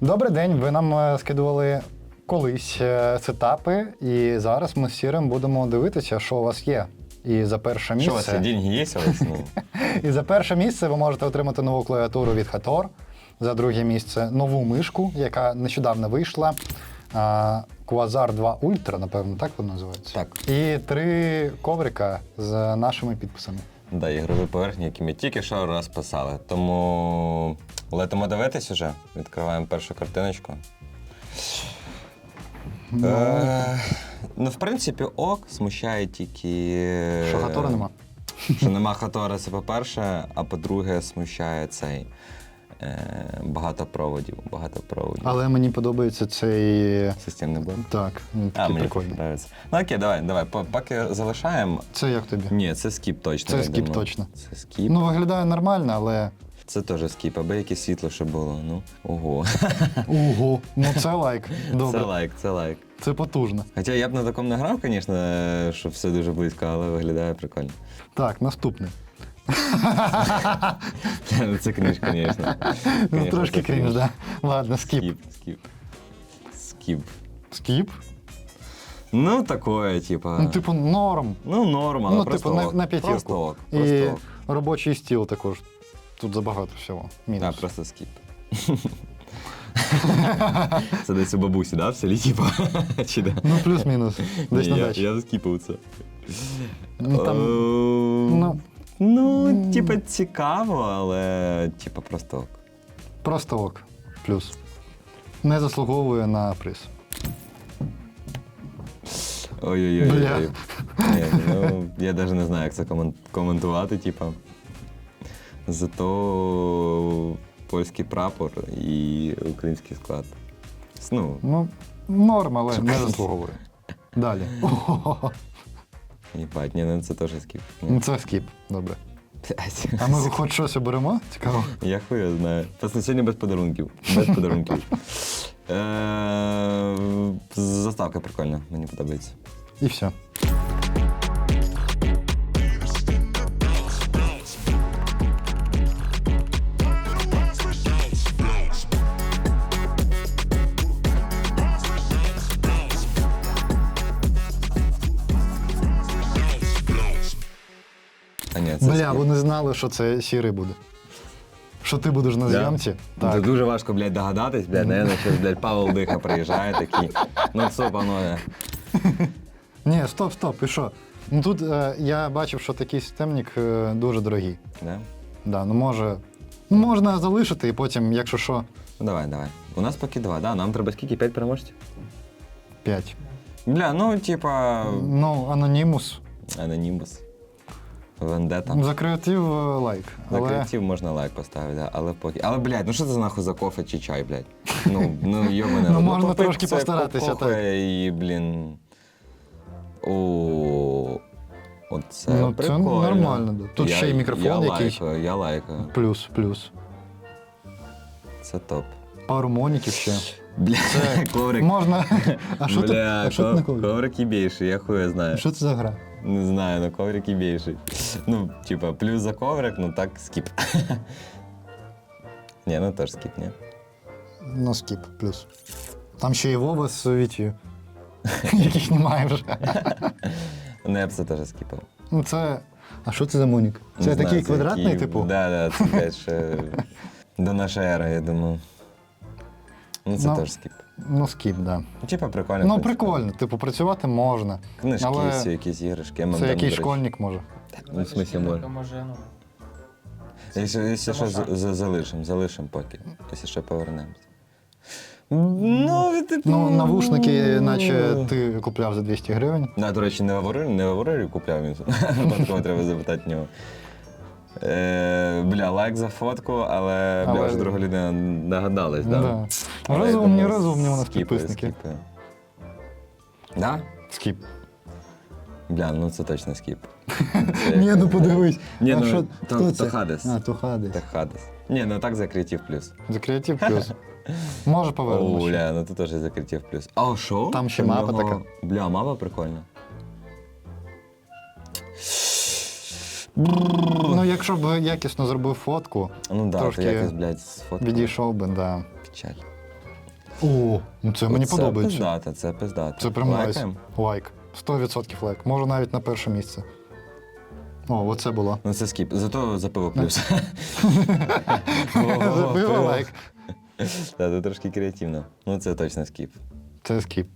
Добрий день. Ви нам е, скидували колись е, сетапи, і зараз ми з Сірим будемо дивитися, що у вас є. І за перше Что у вас, місце, деньги у? Ну, і за перше місце ви можете отримати нову клавіатуру від Hator. За друге місце нову мишку, яка нещодавно вийшла. Quasar 2 Ultra, напевно, так воно називається. Так. І три коврика з нашими підписами. Да, ігрові поверхні, які ми тільки що розписали. Тому летимо дивитись уже. Відкриваємо першу картиночку. Е, ну, в принципі, ок, смущає тільки. Що Хатора нема. Що нема Хатора, це по-перше, а по-друге, смущає цей. Е, багато проводів, багато проводів. Але мені подобається цей. Системний блок. Так, він такий мені прикольний. подобається. Ну окей, давай, давай. По- Поки залишаємо. Це як тобі? Ні, це скіп точно. Це я скіп думаю. точно. Це скіп. Ну, виглядає нормально, але. Це теж скіп, аби яке світло ще було. Ну, ого. Ого, ну це лайк. Добре. Це лайк, це лайк. Це потужно. Хоча я б на такому не грав, звісно, що все дуже близько, але виглядає прикольно. Так, наступний. Це крінж, звісно. Ну, трошки крінж, да. Ладно, скіп. Скіп, скіп. Скіп. Ну, такое, типа. Ну, типу, норм. Ну, норм, але Ну, просто типу, на, ок. на п'ятірку. Просто ок. І Просто ок. робочий стіл також. Тут забагато всього. Мінус. просто скіп. Це десь у бабусі, да, в селі, типа? Чи? Ну, плюс-мінус. Десь на я, дачі. я заскіпав це. Ну, там, Ем, ну, типа, цікаво, але типа просто ок. просто ок. Плюс. Не заслуговує на приз. Ой-ой-ой. Бля. Ні, ну, я навіть не знаю, як це комен- коментувати, типа. Зато польський прапор і український склад. Ну, Ну, норм, але не заслуговує. Далі. Ого. їбать, ні, ну це теж скіп. Ні. Ну, Це скіп. Добре. Блядь. А ми хоч щось оберемо? Цікаво. Я хуя знаю. Просто сьогодні без подарунків. Без подарунків. Е, Заставка прикольна, мені подобається. І все. Вони знали, що це сірий буде. Що ти будеш на зйомці? Це дуже важко, блядь, догадатись, блядь, наверное, щось, блядь, Павел Диха приїжджає такий. Ну все, панове. Ні, стоп, стоп, і що? Ну тут е, я бачив, що такий системник е, дуже дорогий. Да? Да, ну може. Ну, можна залишити і потім, якщо що, Ну давай, давай. У нас поки два, да? Нам треба скільки? П'ять переможців? 5. Бля, ну, типа, Ну, анонімус. анонімус. Вендета. За креатив е, лайк. За Але креатив можна лайк поставити, да, але поки. Але, блядь, ну що це за нахуй за кофе чи чай, блядь? Ну, ну йобане. Ну, можна попити трошки це постаратися, кофе так. І, блін. О, Оце Ну, це прикольно. нормально, да. Тут Я- ще й мікрофон я якийсь. Лайкаю, я лайкаю. плюс, плюс. Це топ. Пару моніків ще. Бля, Це коврик. Можна. А що? Бля, А що на коврик більший, я хуя знаю. Що це за гра? Не знаю, но коврик і більший. Ну, типа, плюс за коврик, ну так скіп. Ні, ну теж скіп, ні. Ну, скіп, плюс. Там ще і Вова з Вітію, яких немає вже. Це теж скіпав. Ну, це. А що це за монік? Це такий квадратний, типу? Да, да, це ще до нашої ери, я думаю. Ну, це Ну, теж скіп. Ну, скіп, так. Да. Ну, типа, прикольно. Ну, принципі. прикольно, типу, працювати можна. Книжки, але всі якісь іграшки. Це там, якийсь до речі. школьник може. Ну, в смысле, може. може, ну. Якщо, якщо що, за- за- залишимо, залишимо поки. Якщо ще повернемось. Ну, типу... Ну, навушники, наче ти купляв за 200 гривень. Да, до речі, не в Аврорі, не в Аврорі купляв він. Випадково треба запитати в нього. Е, бля, лайк за фотку, але, бля, Але- вже друга людина догадалась, да? Да. Але я Розумні, думаю, розумні у нас скіпаю, підписники. скіпаю. Да? Скіп. Бля, ну це точно скіп. Ні, ну подивись. Ні, А ну, що- то- хто то це? Хадес. А, то Хадес. Ні, ну так за креатив плюс. За креатив плюс. Може О, бля, ну тут теж за креатив плюс. А що? Там ще У мапа нього- така. Бля, мапа прикольна. Ну, якщо б якісно зробив фотку, Ну да, Трошки то якось, блядь, з фотки. відійшов би, да. Печаль. О, ну це мені Оце подобається. пиздата, це пиздата. Це прям. Лайкаємо? Лайк. 100% лайк. Може навіть на перше місце. О, оце було. Ну це скіп. Зато за пиво плюс. Забила лайк. Та, це трошки креативно. Ну це точно скіп. Це скіп.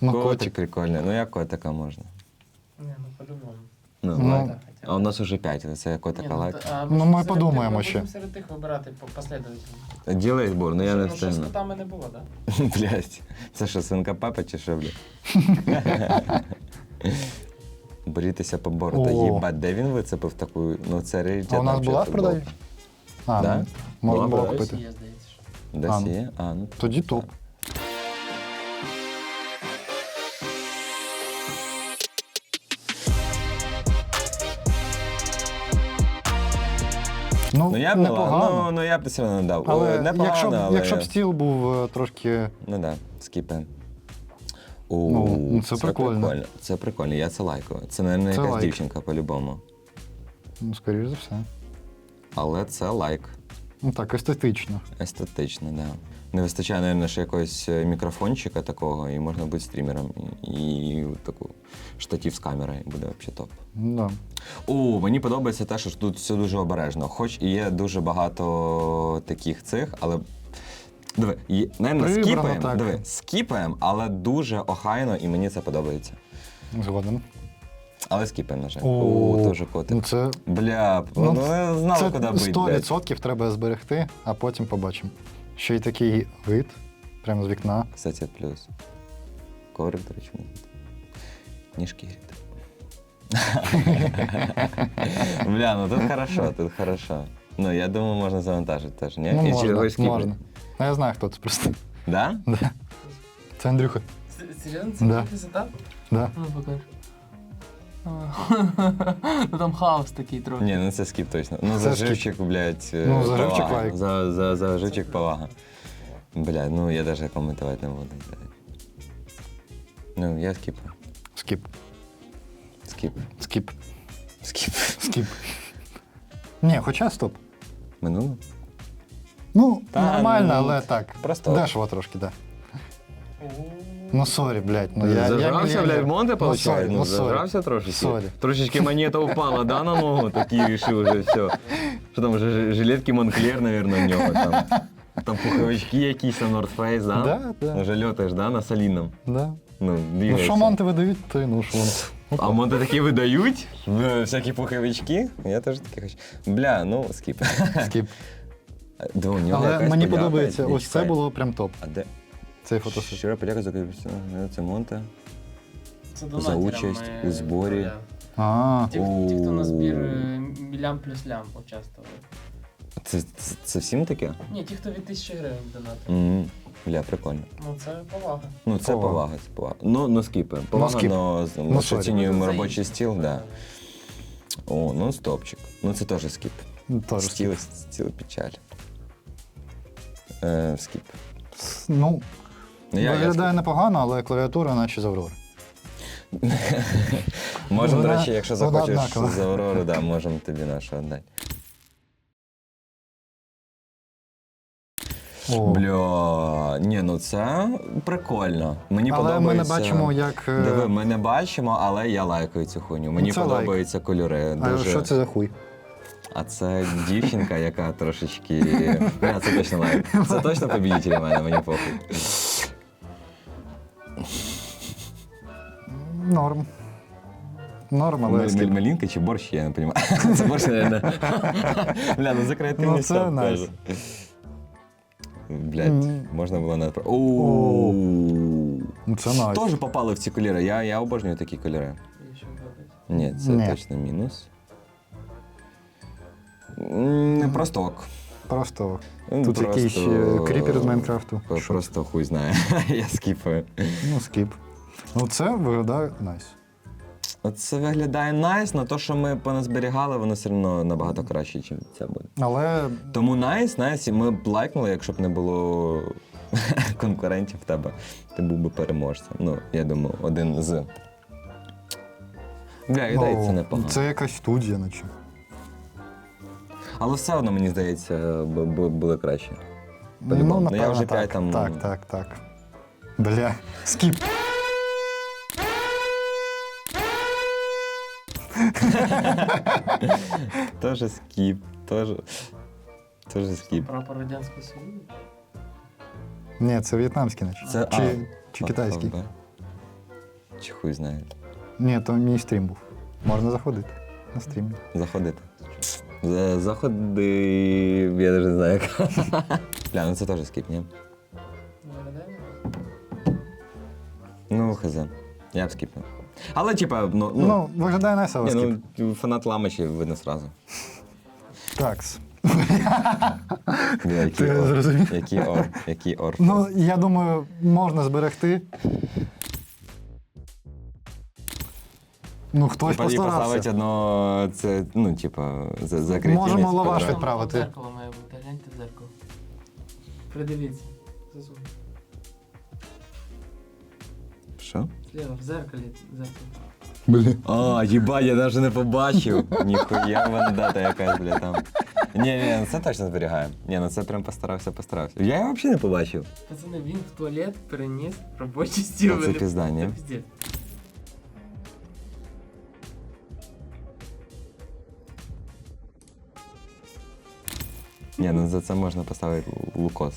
Ну, Котик котик. прикольний. Ну як котика можна? Не, ну по-любому. Ну, Ну, лайк. А у нас уже 5, це котика Ні, лайк. та- Ну, ми серед подумаємо тих- ще. Ми будемо серед тих вибирати по- послідовательно. Ділай збор, ну я не Ну, що з встигну. котами не було, так? Блять, це що, свинка папа чи що, блядь? Борітися по бороду. О. Їбать, де він вицепив таку, ну це раритет. А у нас вообще була в футбол. продажі? А, Да? ну, можна в було продажі? купити. Є, здається, що. Десь А, ну. є? А, ну. Тоді топ. Ну, Ну я б не ну, ну я б все одно не дав. але, Е, Непогано, якщо, б, але... якщо б стіл був е, трошки. Ну да, скіпи. У, Ну, ну, це прикольно. Це прикольно, я це лайкаю. Це, мабуть, якась лайк. дівчинка по-любому. Ну, скоріш за все. Але це лайк. Ну так, естетично. Естетично, так. Да. Не вистачає, мабуть, ще якогось е, мікрофончика такого, і можна бути стрімером. І, і таку штатів з камерою і буде взагалі топ. Да. О, мені подобається те, що тут все дуже обережно. Хоч і є дуже багато таких цих, але. Диви, є- Прибрано скіпаємо, так. диви, скіпаємо, але дуже охайно, і мені це подобається. Згоден. Але скіпаємо, на жаль. О, дуже котик. Ну, це Бля, Ну, ну, не знали, куди бити. 100% треба зберегти, а потім побачимо. Ще й такий вид, прямо з вікна. Кстати, плюс. Коврик, до речі, не Ніжки гріти. Бля, ну тут хорошо, тут хорошо. Ну, я думаю, можна завантажити теж, ні? Ну, І можна, можна. Ну, я знаю, хто це просто. Да? Да. Це Андрюха. Серйозно, це Да. такий сетап? Да. Ну, покаж. Ну там хаос такий трохи. Ні, ну це скіп точно. Ну, за скіп. живчик, блядь, е, Ну, за живчик повага. лайк. За, за, за живчик повага. Блядь, ну я навіть коментувати не буду, блядь. Ну, я скіп. Скіп. Скіп. Скіп. Скіп. Скіп. Ні, хоча стоп. Минуло? Ну, Та, нормально, ну, але так. просто- Дешево трошки, так. Да. Ну, сорі, блядь. Ну, я, Зажрався, я, блядь, в Монте, ну, получається? сорі, Ну, ну, сорі. зажрався трошечки? Сорі. Трошечки монета упала, да, на ногу? Такий рішив вже все. Що там, вже ж- жилетки Монклер, наверное, в нього там. Там пуховички якісь, там North Face, да? Да, да. Вже льотаєш, да, на солідному. Да. Ну, Ну, двигаєшся. що монти видають, то й ну, що воно. А монти такі видають? Е, Всякі пуховички? Я теж такі хочу. Бля, ну, скіп. Скіп. Да, у нього Але якась мені подяка, подобається, я ось це чекаю. було прям топ. А де? Цей фотосет. Щиро подяка за це Монте. Це За донатерам участь ми у зборі. А, Ті, ті, хто на збір е, лям плюс лям участвували. Це, це, це всім таке? Ні, ті, хто від тисячі гривень донатив. М, Бля, прикольно. Ну це повага. Ну, це Повага. повага, це повага. Ну, ну скіпаємо. Повага, скіп. но, Ну, ми ж сорі. оцінюємо робочий інших. стіл, да. О, ну стопчик. Ну це теж скіп. теж стіл, стіл печаль. Е, скіп. Ну, Ну, я, я непогано, але клавіатура наче з Аврори. Можемо, до речі, якщо вона захочеш однакова. з Аврори, да, можемо тобі нашу віддати. О. Бля, ні, ну це прикольно. Мені Але подобається. ми не бачимо, як. е, Диви, ми не бачимо, але я лайкаю цю хуйню. Мені Це лайк. подобаються кольори. А Дуже... що це за хуй? А це дівчинка, яка трошечки. Бля, це точно лайк. Це точно побідітель у мене, мені похуй. Норм. Норм, але Мал- скіп. Малинка чи борщ, я не розумію. Це борщ, мабуть. Бля, ну за креативний Ну, це стоп найс. теж. Блядь, М. можна було не... Оу. Ну, Це найс. Теж попали в ці кольори. Я, я обожнюю такі кольори. І що подобається. Ні, це Ні. точно мінус. М, Не просто ок. Просто. Ну, Тут просто- якийсь е, кріпер з Майнкрафту. Про- Що? Просто хуй знає. Я скіпаю. Ну, скіп. Ну, це виглядає найс. Це виглядає найс, але то, що ми поназберігали, воно все одно набагато краще, ніж це буде. Але Тому найс, найс, і ми б лайкнули, якщо б не було конкурентів в тебе. Ти був би переможцем. Ну, я думаю, один з. Бля, ідея це ну, непогано. це якась студія, наче. Але все одно, мені здається, б- б- буде краще. По-любому. Ну, Ну, я вже п'ять так. там- Так, так, так. Бля, скіп. Тоже скіп, тоже. Тоже скіп. Прапор Радянського Союзу. Ні, це в'єтнамський, наче. Це- чи, а, чи китайський. ФБ. Чи хуй знає. Ні, то мій стрім був. Можна заходити на стрімі. Заходити. За- Заходи. Я навіть не знаю як. Бля, ну це теж скіп, ні? Не? Ну, хз. Я б скіпнув. Але, типа, ну. Ну, ну, виглядає ні, скіп. ну, фанат ламачі видно сразу. Такс. Бля, який Ти ор. зрозумів? Який ор. Який ор. Ну, я думаю, можна зберегти. Ну, хтось Типа, і поставити постарався. одно, це, ну, типа, за, за креативність. Можемо лаваш відправити. Там Дзеркало має бути, гляньте в дзеркало. Придивіться. Засуньте. Що? Слева, в зеркалі дзеркало. Блін. А, їбать, я навіть не побачив. Ніхуя вандата якась, бля, там. Ні, ні, ну це точно зберігаємо. Ні, ну це прям постарався, постарався. Я його взагалі не побачив. Пацани, він в туалет переніс робочий стіл. Це пізда, ні? Це. Ні, ну за це можна поставити лукос.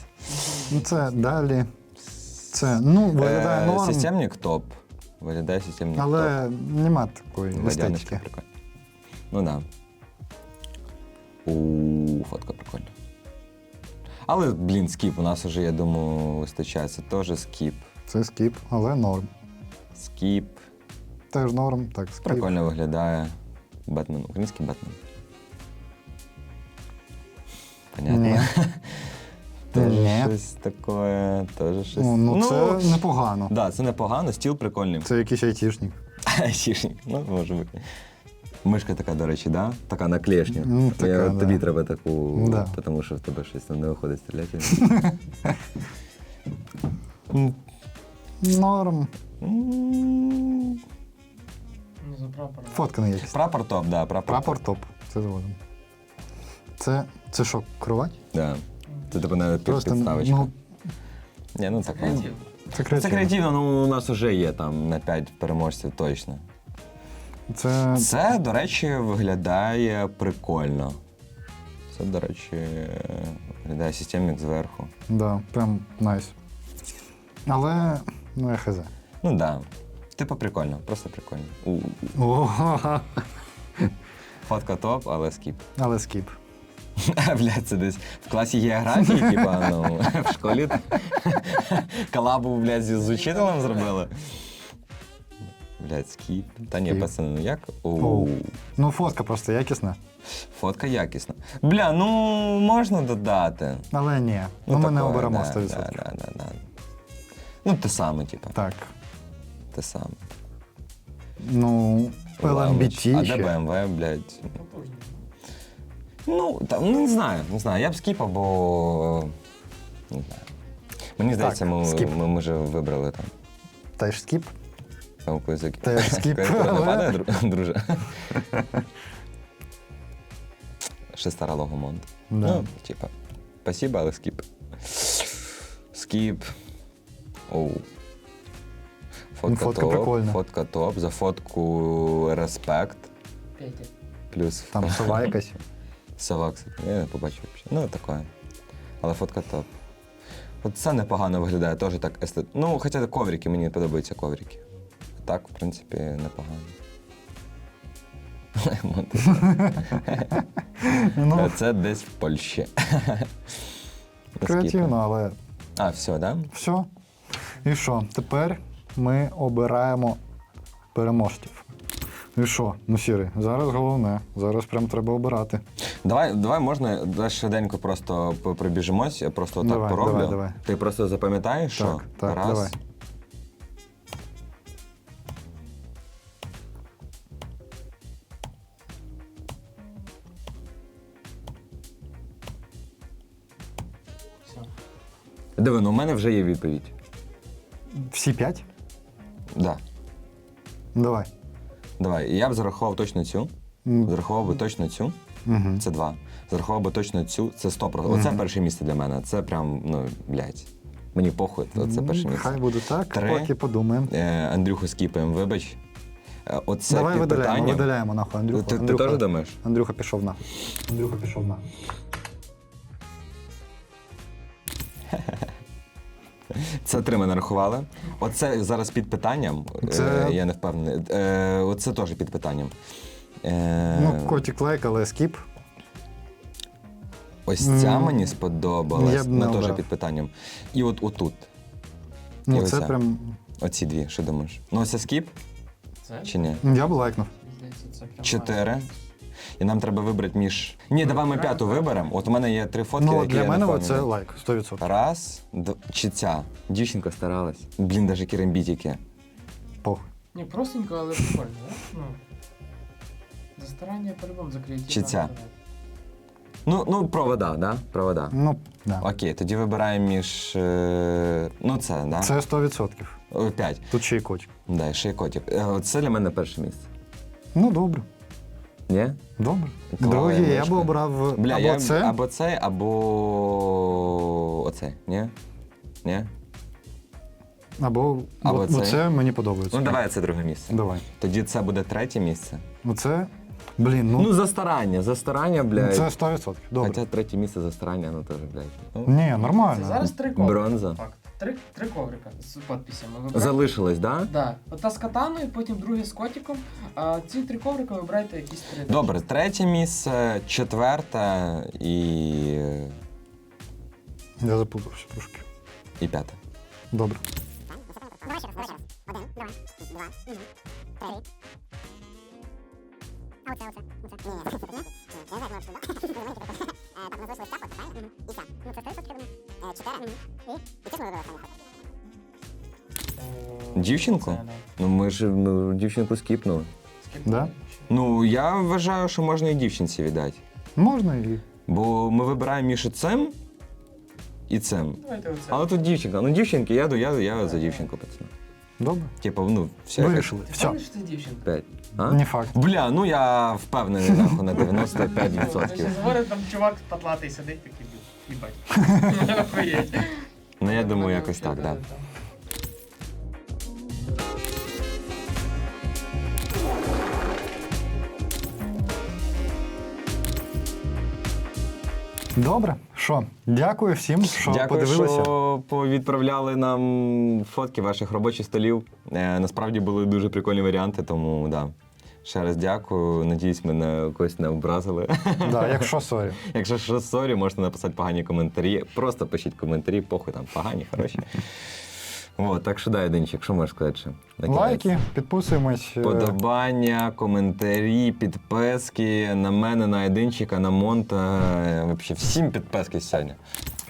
Ну, це далі. Це, ну, виглядає Е, норм, Системник топ. Виглядає системник топ. але нема такої естетики. прикольно. Ну да. У фотка прикольна. Але, блін, скіп. У нас уже, я думаю, вистачає. Це теж скіп. Це скіп, але норм. Скіп. Теж норм, так, скіп. Прикольно виглядає. Бетмен. Український Бетмен. Понятно. Ні. Щось таке, теж щось. Ну, ну, це непогано. Да, це непогано, стіл прикольний. Це якийсь айтішник. Айтішник, ну, може бути. Мишка така, до речі, да? Така на клешню. Ну, така, Я- да. Тобі треба таку, Да. тому що в тебе щось там не виходить стріляти. Норм. М, Ну, за прапором. Фотка не якість. Прапор топ, да, прапор. Прапор топ. Це згодом. Це, це що, кровать? Да. Це типу навіть Просто, підставочка. ну, Ні, ну так. Креатив. це Це креативно. креативно, ну у нас вже є там на 5 переможців точно. Це, Це, до речі, виглядає прикольно. Це, до речі, виглядає системник зверху. да, прям найс. Але, ну, я хз. Ну так. Да. Типу прикольно, просто прикольно. У- Ого, Фотка топ, але скіп. але скіп. Блядь, це десь в класі географії, типа, ну, в школі колабу, блядь, з учителем зробили. Блядь, скіп. Та ні, Скіп. пацани, ну як? Оу. Ну, фотка просто якісна. Фотка якісна. Бля, ну можна додати. Але ні. Ну, ми не такое, оберемо да, 100%. Да, да, да, да. Ну, те саме, типа. Так. Те саме. Ну, LMBT А де ще. BMW, блядь? Ну, там, ну, не знаю, не знаю. Я б скіпав, бо. Не знаю. Мені здається, ми, скіп. ми, ми вже вибрали там. Теж скіп. Науку язики. Теж скіп. Кон'юнктура не падає, дру- друже. Ще стара логомонт. Да. Ну, типа, спасибо, але скіп. Скіп. Оу. Фотка фотка топ, прикольна. фотка топ. За фотку респект. Петя. Плюс Там сова якась. Сова, я не побачив взагалі. Ну, таке. Але фотка топ. От це непогано виглядає, теж так естет. Ну, хоча коврики, мені подобаються коврики. Так, в принципі, непогано. Ну, Це десь в Польщі. креативно, але А, все, да? все. І що? Тепер ми обираємо переможців. І що? Ну, сірий, зараз головне. Зараз прям треба обирати. Давай, давай можна давай швиденько просто п- пробіжимось, я просто так Давай, пороблю. давай, давай. Ти просто запам'ятаєш, що Так, так, раз. давай. Диви, ну у мене вже є відповідь. Всі п'ять? Да. Ну, Давай. Давай, я б зарахував точно цю. Зарахував би точно цю. Це два. Зарахував би точно цю, це 100%. Оце перше місце для мене. Це прям, ну, блядь. Мені похуй, це Ну, перше місце. Хай буде так, Три. поки подумаємо. Е, Андрюху скіпаємо, вибач. Е, Оце Давай видаляємо, питанням. видаляємо нахуй Андрюху. Ти, ти Андрюха, теж думаєш? Андрюха пішов нахуй. Андрюха пішов нахуй. Це три ми нарахували. Оце зараз під питанням. Це- Е, я не впевнений. Е, оце теж під питанням. Е, Ну, котик лайк, але скіп. ось ця м, мені сподобалась. б не ну, теж обрав. під питанням. І от отут. Ну, І це оце. прям. Оці дві, що думаєш? Ну, оце скіп Це? чи ні? Я б лайкнув. Здається, це прям Чотири. І нам треба вибрати між. Ні, давай ми п'яту виберемо. От у мене є три фотки. Ну, які для я мене не це впевнений. лайк, 100%. Раз, д... чи ця. Дівчинка старалась. Блін, даже керамбітики. Похуй. Ні, простенько, але прикольно, да? Ну. За старання по-любому закриє. Чи ця? Ну, ну, провода, да? Провода. Ну, да. Окей, тоді вибираємо між. е, Ну, це, да? Це 100%. О, П'ять. Тут ще й котик. Да, і ще й котик. Е, Це для мене перше місце. Ну, добре. Ні? Добре. Друге, я б обрав Бля, або я це. або цей, або оцей. Ні? Ні? Або, Або це. оце мені подобається. Ну, давай це друге місце. Давай. Тоді це буде третє місце. Оце. Блін, ну, Ну, за старання, за старання, блядь. це 100%. Добре. Хоча третє місце за старання, ну теж, блядь. Ну, Ні, Це нормально. зараз три коврика. Бронза. Факт. Три, три коврика з підписями. Вибирайте. Залишилось, да? Да. Ота з катаною, потім друге з котиком. А ці три коврика вибирайте якісь три. Добре, третє місце, четверте і. Я запутався трошки. і п'яте. Добре. Один, два, Дівчинку? Це, да. Ну ми ж ну, дівчинку скіпнули. Скипнули. Да? Ну, я вважаю, що можна і дівчинці віддати. Можна і. Бо ми вибираємо між цим і цим. Давайте оце. Але тут дівчинка. Ну, дівчинки, я, я, я за дівчинку, пацан. Добре. Типу, ну, все. Вирішили. Ти Все. впевнений, що це дівчинка? П'ять. А? Не факт. Бля, ну я впевнений нахуй на 95%. Щось говорить, там чувак патлатий сидить такий, їбать. Ну, я думаю, якось так, да. Добре. Що? Дякую всім, що Дякую, подивилися. що повідправляли нам фотки ваших робочих столів. Е, насправді були дуже прикольні варіанти, тому да. Ще раз дякую. Надіюсь, мене когось не образили. Да, якщо сорі. Якщо що, сорі, можете написати погані коментарі. Просто пишіть коментарі, похуй там погані, хороші. От, так що дай, Денчик, що можеш сказати ще? На кінець? Лайки, підписуємось. е, Подобання, коментарі, підписки на мене, на Единчика, на Монта. е, Вообще всім підписки сьогодні.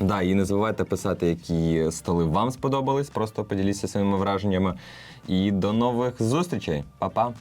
Да, і не забувайте писати, які столи вам сподобались. Просто поділіться своїми враженнями. І до нових зустрічей. Па-па!